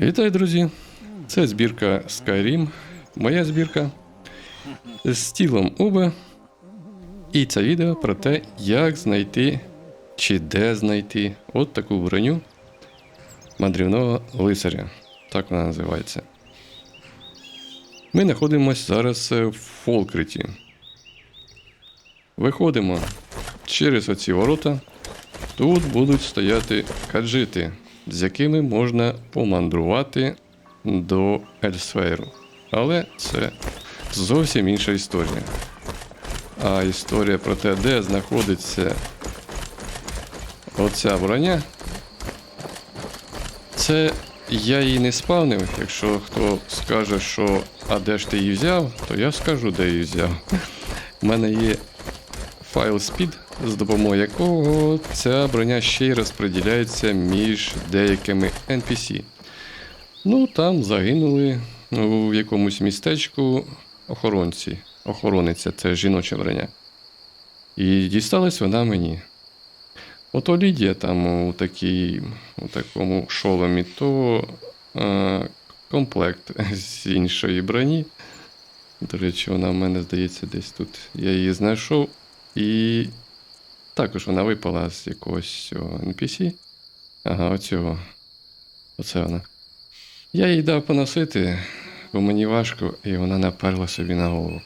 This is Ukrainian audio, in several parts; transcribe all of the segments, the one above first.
Вітаю, друзі! Це збірка Skyrim, моя збірка з тілом Уба. І це відео про те, як знайти чи де знайти от таку броню мандрівного лицаря. Так вона називається. Ми знаходимося зараз в Фолкриті. Виходимо через оці ворота. Тут будуть стояти каджити, з якими можна помандрувати до Ельсфейру. Але це зовсім інша історія. А історія про те, де знаходиться оця броня, це я її не спавнив. Якщо хто скаже, що а де ж ти її взяв, то я скажу, де її взяв. У мене є файл speed, з допомогою якого ця броня ще й розподіляється між деякими NPC. Ну, там загинули в якомусь містечку охоронці. Охорониця це жіноча броня. І дісталась вона мені. Ото Лідія там у, такій, у такому шоломі, то е, комплект з іншої броні. До речі, вона в мене здається десь тут. Я її знайшов. І також вона випала з якогось NPC. Ага, оцього. Оце вона. Я їй дав поносити, бо мені важко, і вона наперла собі на голову.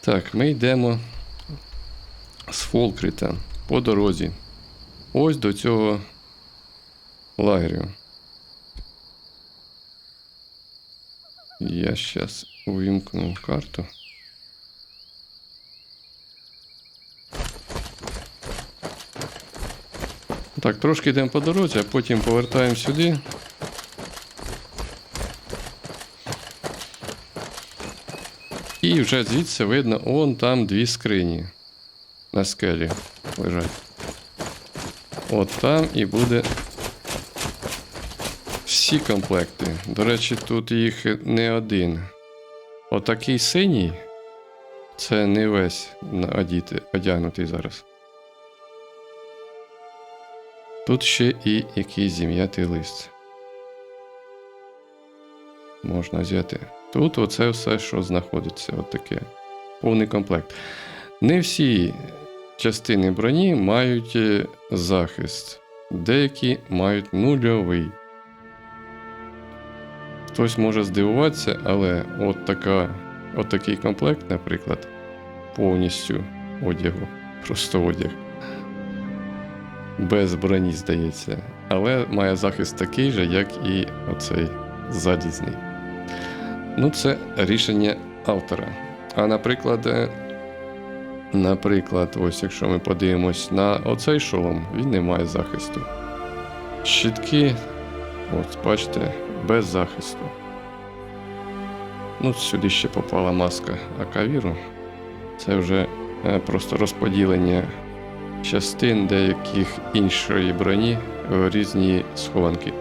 Так, ми йдемо з Фолкрита по дорозі. Ось до цього лагерю. Я зараз увімкну карту. Так, трошки йдемо по дорозі, а потім повертаємо сюди. І вже звідси видно, он там дві скрині на скелі лежать. От там і буде всі комплекти. До речі, тут їх не один. Отакий синій це не весь одягнутий зараз. Тут ще і якийсь зім'ятий лист. Можна взяти. Тут оце все, що знаходиться, от таке. Повний комплект. Не всі частини броні мають е, захист, деякі мають нульовий. Хтось може здивуватися, але от, така, от такий комплект, наприклад, повністю одягу, просто одяг. Без броні, здається, але має захист такий же, як і оцей залізний. Ну, це рішення автора. А наприклад, е, наприклад, ось якщо ми подивимось на оцей шолом, він не має захисту. Щитки, ось бачите, без захисту. Ну, сюди ще попала маска Акавіру. Це вже е, просто розподілення частин деяких іншої броні в різні схованки.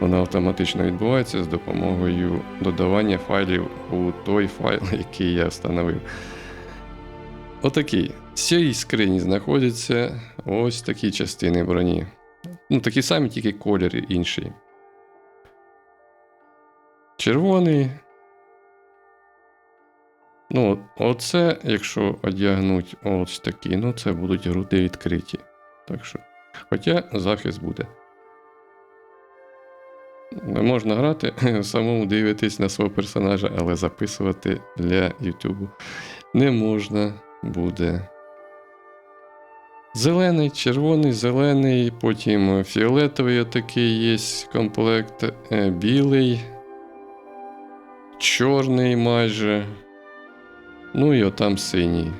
Вона автоматично відбувається з допомогою додавання файлів у той файл, який я встановив. Отакий. В цій скрині знаходяться ось такі частини броні. Ну, такі самі, тільки колір інший. Червоний. Ну, оце, якщо одягнуть ось такі, ну це будуть груди відкриті. Так що. Хоча захист буде. Не можна грати, самому дивитись на свого персонажа, але записувати для Ютубу не можна буде. Зелений, червоний, зелений, потім фіолетовий отакий є комплект, е, білий, чорний майже. Ну і отам синій.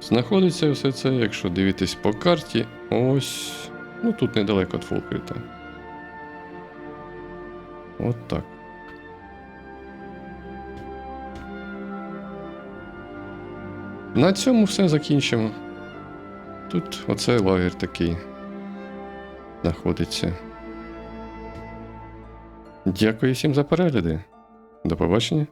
Знаходиться все це, якщо дивитись по карті, ось. Ну тут недалеко від Фолкрита. От так. На цьому все закінчимо. Тут оцей лагер такий знаходиться. Дякую всім за перегляди. До побачення.